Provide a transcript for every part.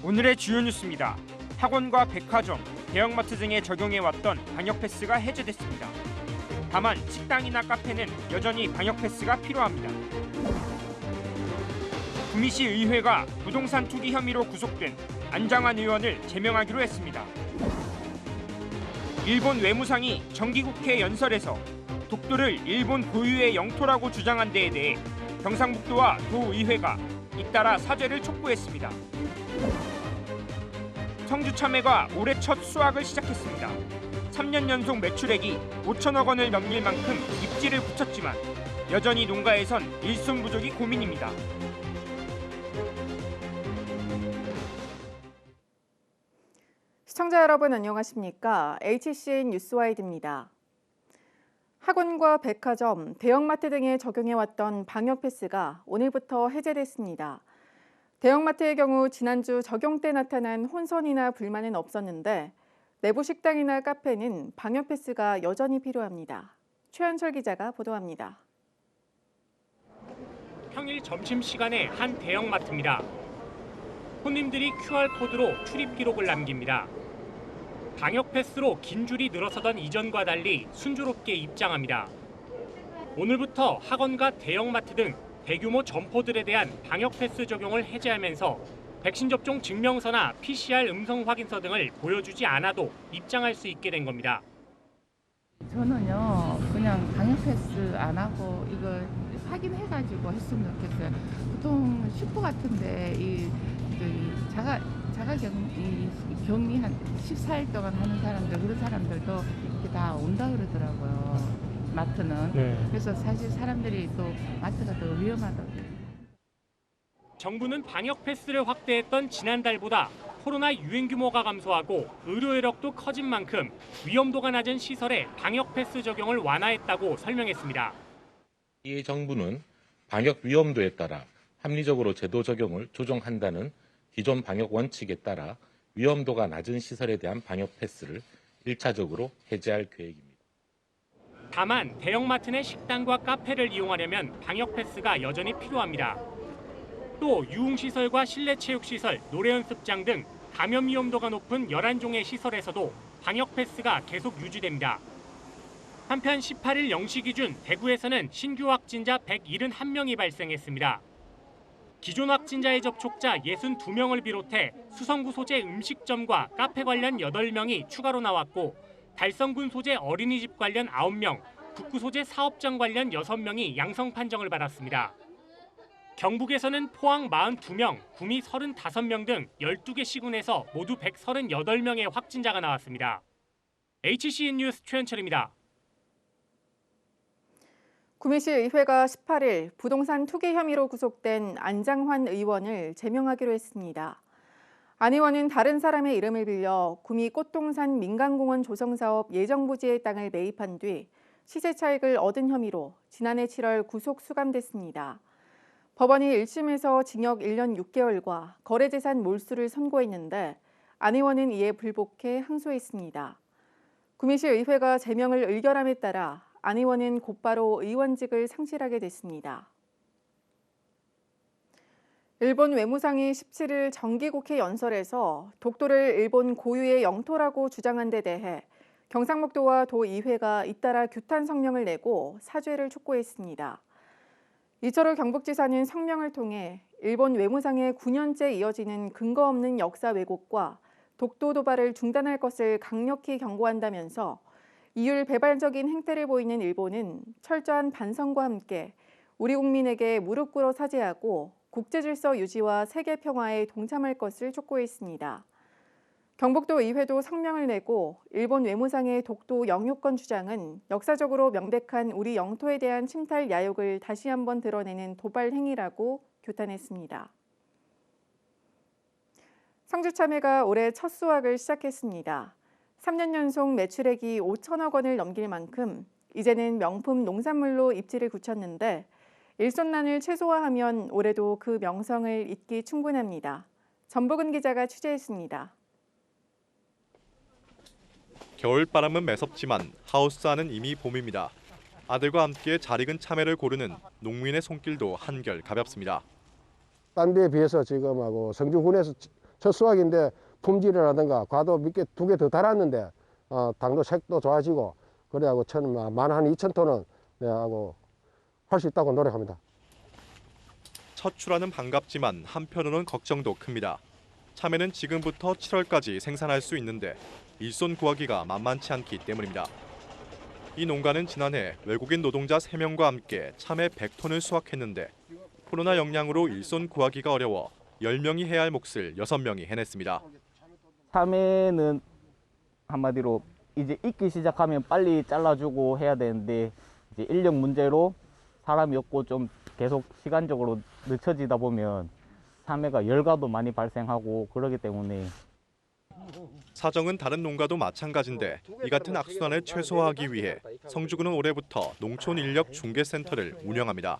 오늘의 주요 뉴스입니다. 학원과 백화점, 대형마트 등에 적용해왔던 방역 패스가 해제됐습니다. 다만 식당이나 카페는 여전히 방역 패스가 필요합니다. 구미시 의회가 부동산 투기 혐의로 구속된 안장환 의원을 제명하기로 했습니다. 일본 외무상이 정기국회 연설에서 독도를 일본 고유의 영토라고 주장한 데에 대해 경상북도와 도의회가 잇따라 사죄를 촉구했습니다. 청주 참외가 올해 첫 수확을 시작했습니다. 3년 연속 매출액이 5천억 원을 넘길 만큼 입지를 굳혔지만 여전히 농가에선 일손 부족이 고민입니다. 시청자 여러분 안녕하십니까? HCN 뉴스와이드입니다. 학원과 백화점, 대형마트 등에 적용해왔던 방역 패스가 오늘부터 해제됐습니다. 대형마트의 경우 지난주 적용 때 나타난 혼선이나 불만은 없었는데 내부 식당이나 카페는 방역 패스가 여전히 필요합니다. 최현철 기자가 보도합니다. 평일 점심 시간에 한 대형마트입니다. 손님들이 QR 코드로 출입 기록을 남깁니다. 방역 패스로 긴 줄이 늘어서던 이전과 달리 순조롭게 입장합니다. 오늘부터 학원과 대형마트 등 대규모 점포들에 대한 방역 패스 적용을 해제하면서 백신 접종 증명서나 PCR 음성 확인서 등을 보여주지 않아도 입장할 수 있게 된 겁니다. 저는요 그냥 방역 패스 안 하고 이거 확인해 가지고 했으면 좋겠어요. 보통 슈퍼 같은데 이, 그 자가 자가격 이 격리 한 14일 동안 하는 사람들 그런 사람들도 이렇게 다 온다 그러더라고요. 마트는 그래서 사실 사람들이 또 마트가 더 위험하다고. 정부는 방역 패스를 확대했던 지난달보다 코로나 유행 규모가 감소하고 의료 여력도 커진 만큼 위험도가 낮은 시설에 방역 패스 적용을 완화했다고 설명했습니다. 이 정부는 방역 위험도에 따라 합리적으로 제도 적용을 조정한다는 기존 방역 원칙에 따라 위험도가 낮은 시설에 대한 방역 패스를 1차적으로 해제할 계획입니다. 다만 대형마트 내 식당과 카페를 이용하려면 방역 패스가 여전히 필요합니다. 또 유흥시설과 실내체육시설, 노래연습장 등 감염 위험도가 높은 11종의 시설에서도 방역 패스가 계속 유지됩니다. 한편 18일 0시 기준 대구에서는 신규 확진자 171명이 발생했습니다. 기존 확진자의 접촉자 62명을 비롯해 수성구 소재 음식점과 카페 관련 8명이 추가로 나왔고 달성군 소재 어린이집 관련 9명, 북구 소재 사업장 관련 6명이 양성 판정을 받았습니다. 경북에서는 포항 42명, 구미 35명 등 12개 시군에서 모두 138명의 확진자가 나왔습니다. HCN 뉴스 최현철입니다. 구미시 의회가 18일 부동산 투기 혐의로 구속된 안장환 의원을 제명하기로 했습니다. 안 의원은 다른 사람의 이름을 빌려 구미 꽃동산 민간공원 조성사업 예정부지의 땅을 매입한 뒤 시세 차익을 얻은 혐의로 지난해 7월 구속 수감됐습니다. 법원이 1심에서 징역 1년 6개월과 거래재산 몰수를 선고했는데 안 의원은 이에 불복해 항소했습니다. 구미시 의회가 제명을 의결함에 따라 안 의원은 곧바로 의원직을 상실하게 됐습니다. 일본 외무상이 17일 정기국회 연설에서 독도를 일본 고유의 영토라고 주장한 데 대해 경상북도와 도의회가 잇따라 규탄 성명을 내고 사죄를 촉구했습니다. 이철호 경북지사는 성명을 통해 일본 외무상의 9년째 이어지는 근거 없는 역사 왜곡과 독도 도발을 중단할 것을 강력히 경고한다면서 이율 배반적인 행태를 보이는 일본은 철저한 반성과 함께 우리 국민에게 무릎 꿇어 사죄하고 국제 질서 유지와 세계 평화에 동참할 것을 촉구했습니다. 경북도 의회도 성명을 내고 일본 외무상의 독도 영유권 주장은 역사적으로 명백한 우리 영토에 대한 침탈 야욕을 다시 한번 드러내는 도발 행위라고 규탄했습니다. 상주 참외가 올해 첫 수확을 시작했습니다. 3년 연속 매출액이 5천억 원을 넘길 만큼 이제는 명품 농산물로 입지를 굳혔는데 일손난을 최소화하면 올해도 그 명성을 잇기 충분합니다. 전복은 기자가 취재했습니다. 겨울바람은 매섭지만 하우스 안은 이미 봄입니다. 아들과 함께 잘 익은 참외를 고르는 농민의 손길도 한결 가볍습니다. 딴 데에 비해서 지금 하고 성주군에서 첫 수확인데 품질이라든가 과도 몇 개 두 개 더 달았는데 어, 당도 색도 좋아지고 그래하고 저는 만한 2천 톤은 내하고 할 수 있다고 노력합니다. 첫 출하는 반갑지만 한편으로는 걱정도 큽니다. 참외는 지금부터 7월까지 생산할 수 있는데 일손 구하기가 만만치 않기 때문입니다. 이 농가는 지난해 외국인 노동자 3명과 함께 참외 100톤을 수확했는데 코로나 영향으로 일손 구하기가 어려워 10명이 해야 할 몫을 6명이 해냈습니다. 참외는 한마디로 이제 익기 시작하면 빨리 잘라주고 해야 되는데 이제 인력 문제로 사람이 없고 좀 계속 시간적으로 늦춰지다 보면 참외가 열과도 많이 발생하고 그러기 때문에 사정은 다른 농가도 마찬가지인데 이 같은 악순환을 최소화하기 위해 성주군은 올해부터 농촌 인력 중개 센터를 운영합니다.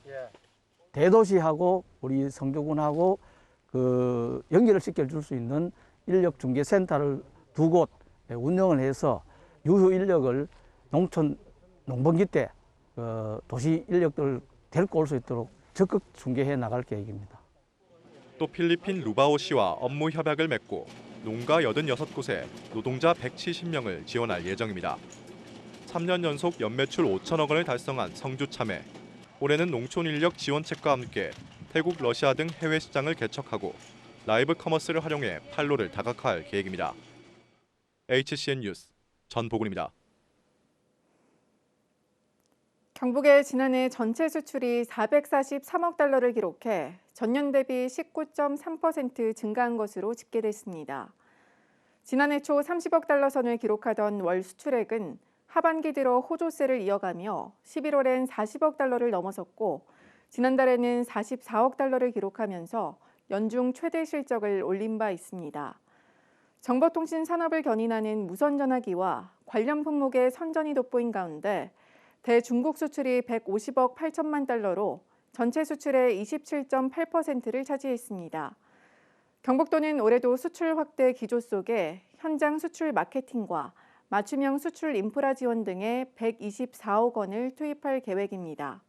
대도시하고 우리 성주군하고 그 연결을 시켜줄 수 있는 인력 중개 센터를 두 곳 운영을 해서 유효 인력을 농촌 농번기 때 어, 도시 인력들 데리고 올 수 있도록 적극 중개해 나갈 계획입니다. 또 필리핀 루바오 시와 업무 협약을 맺고 농가 86곳에 노동자 170명을 지원할 예정입니다. 3년 연속 연매출 5천억 원을 달성한 성주 참외. 올해는 농촌 인력 지원책과 함께 태국, 러시아 등 해외 시장을 개척하고 라이브 커머스를 활용해 판로를 다각화할 계획입니다. HCN 뉴스 전보근입니다. 경북의 지난해 전체 수출이 443억 달러를 기록해 전년 대비 19.3% 증가한 것으로 집계됐습니다. 지난해 초 30억 달러 선을 기록하던 월 수출액은 하반기 들어 호조세를 이어가며 11월엔 40억 달러를 넘어섰고 지난달에는 44억 달러를 기록하면서 연중 최대 실적을 올린 바 있습니다. 정보통신 산업을 견인하는 무선 전화기와 관련 품목의 선전이 돋보인 가운데 대중국 수출이 150억 8천만 달러로 전체 수출의 27.8%를 차지했습니다. 경북도는 올해도 수출 확대 기조 속에 현장 수출 마케팅과 맞춤형 수출 인프라 지원 등에 124억 원을 투입할 계획입니다.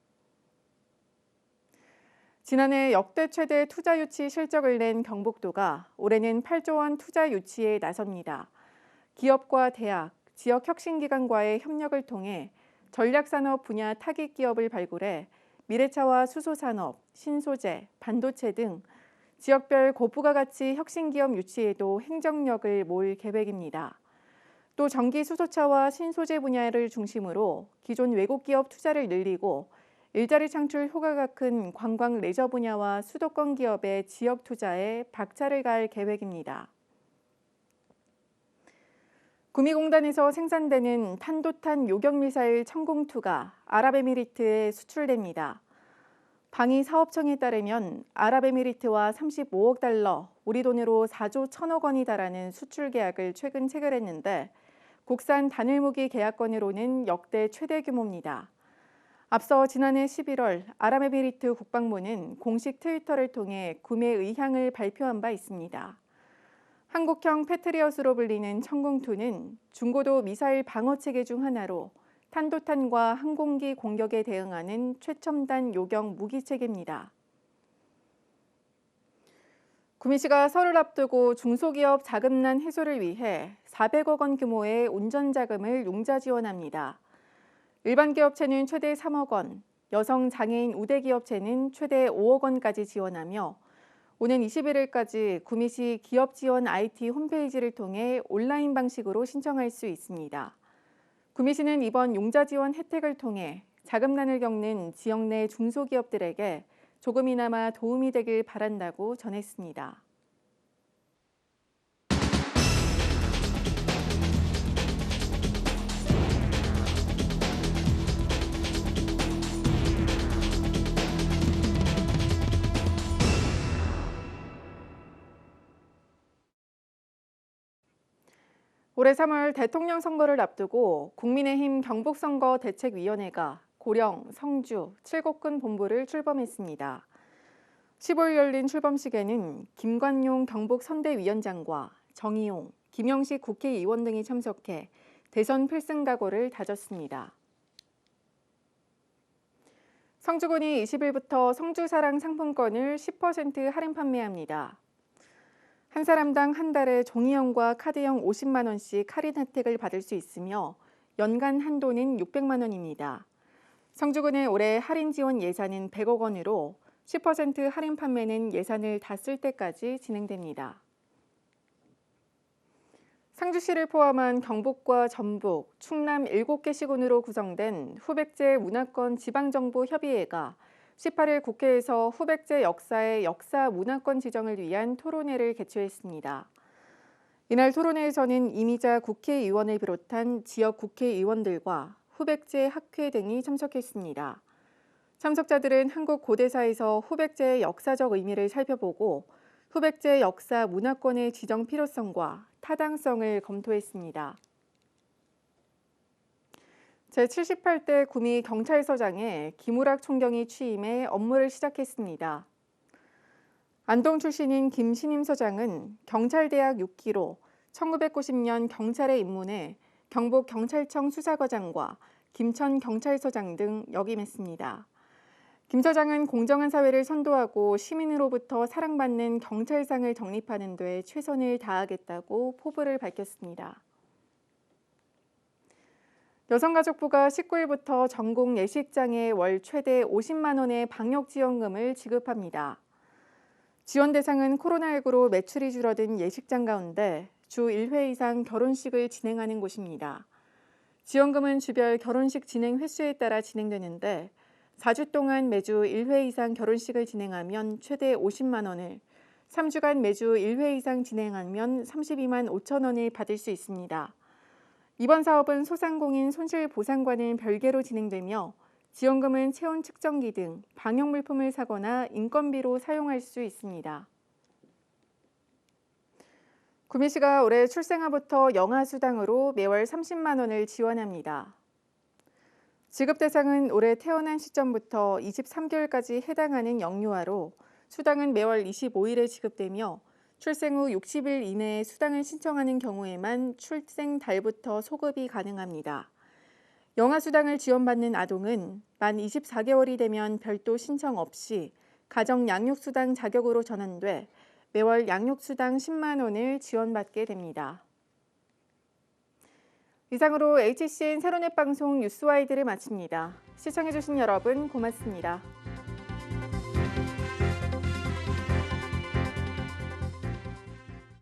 지난해 역대 최대 투자 유치 실적을 낸 경북도가 올해는 8조 원 투자 유치에 나섭니다. 기업과 대학, 지역 혁신기관과의 협력을 통해 전략산업 분야 타깃 기업을 발굴해 미래차와 수소산업, 신소재, 반도체 등 지역별 고부가 가치 혁신 기업 유치에도 행정력을 모을 계획입니다. 또 전기 수소차와 신소재 분야를 중심으로 기존 외국 기업 투자를 늘리고 일자리 창출 효과가 큰 관광 레저 분야와 수도권 기업의 지역 투자에 박차를 가할 계획입니다. 구미공단에서 생산되는 탄도탄 요격미사일 천공투가 아랍에미리트에 수출됩니다. 방위 사업청에 따르면 아랍에미리트와 35억 달러, 우리 돈으로 4조 1천억 원이 달하는 수출 계약을 최근 체결했는데 국산 단일무기 계약건으로는 역대 최대 규모입니다. 앞서 지난해 11월 아랍에미리트 국방부는 공식 트위터를 통해 구매 의향을 발표한 바 있습니다. 한국형 패트리엇으로 불리는 천공투는 중고도 미사일 방어 체계 중 하나로 탄도탄과 항공기 공격에 대응하는 최첨단 요격 무기 체계입니다. 구미시가 설을 앞두고 중소기업 자금난 해소를 위해 400억 원 규모의 운전 자금을 융자 지원합니다. 일반 기업체는 최대 3억 원, 여성 장애인 우대 기업체는 최대 5억 원까지 지원하며 오는 21일까지 구미시 기업 지원 IT 홈페이지를 통해 온라인 방식으로 신청할 수 있습니다. 구미시는 이번 용자 지원 혜택을 통해 자금난을 겪는 지역 내 중소기업들에게 조금이나마 도움이 되길 바란다고 전했습니다. 올해 3월 대통령 선거를 앞두고 국민의힘 경북선거 대책위원회가 고령, 성주, 칠곡군 본부를 출범했습니다. 15일 열린 출범식에는 김관용 경북 선대위원장과 정의용, 김영식 국회의원 등이 참석해 대선 필승 각오를 다졌습니다. 성주군이 20일부터 성주사랑 상품권을 10% 할인 판매합니다. 한 사람당 한 달에 종이형과 카드형 50만 원씩 할인 혜택을 받을 수 있으며 연간 한도는 600만 원입니다. 성주군의 올해 할인 지원 예산은 100억 원으로 10% 할인 판매는 예산을 다 쓸 때까지 진행됩니다. 상주시를 포함한 경북과 전북, 충남 7개 시군으로 구성된 후백제 문화권 지방정부 협의회가 18일 국회에서 후백제 역사의 역사 문화권 지정을 위한 토론회를 개최했습니다. 이날 토론회에서는 이미자 국회의원을 비롯한 지역 국회의원들과 후백제 학회 등이 참석했습니다. 참석자들은 한국 고대사에서 후백제의 역사적 의미를 살펴보고 후백제 역사 문화권의 지정 필요성과 타당성을 검토했습니다. 제78대 구미 경찰서장에 김우락 총경이 취임해 업무를 시작했습니다. 안동 출신인 김신임 서장은 경찰대학 6기로 1990년 경찰에 입문해 경북 경찰청 수사과장과 김천 경찰서장 등 역임했습니다. 김 서장은 공정한 사회를 선도하고 시민으로부터 사랑받는 경찰상을 정립하는 데 최선을 다하겠다고 포부를 밝혔습니다. 여성가족부가 19일부터 전국 예식장에 월 최대 50만 원의 방역 지원금을 지급합니다. 지원 대상은 코로나19로 매출이 줄어든 예식장 가운데 주 1회 이상 결혼식을 진행하는 곳입니다. 지원금은 주별 결혼식 진행 횟수에 따라 진행되는데 4주 동안 매주 1회 이상 결혼식을 진행하면 최대 50만 원을, 3주간 매주 1회 이상 진행하면 32만 5천 원을 받을 수 있습니다. 이번 사업은 소상공인 손실보상과는 별개로 진행되며 지원금은 체온 측정기 등 방역 물품을 사거나 인건비로 사용할 수 있습니다. 구미시가 올해 출생아부터 영아 수당으로 매월 30만 원을 지원합니다. 지급 대상은 올해 태어난 시점부터 23개월까지 해당하는 영유아로 수당은 매월 25일에 지급되며 출생 후 60일 이내에 수당을 신청하는 경우에만 출생 달부터 소급이 가능합니다. 영아 수당을 지원받는 아동은 만 24개월이 되면 별도 신청 없이 가정 양육 수당 자격으로 전환돼 매월 양육 수당 10만 원을 지원받게 됩니다. 이상으로 HCN 세로넷 방송 뉴스와이드를 마칩니다. 시청해주신 여러분 고맙습니다.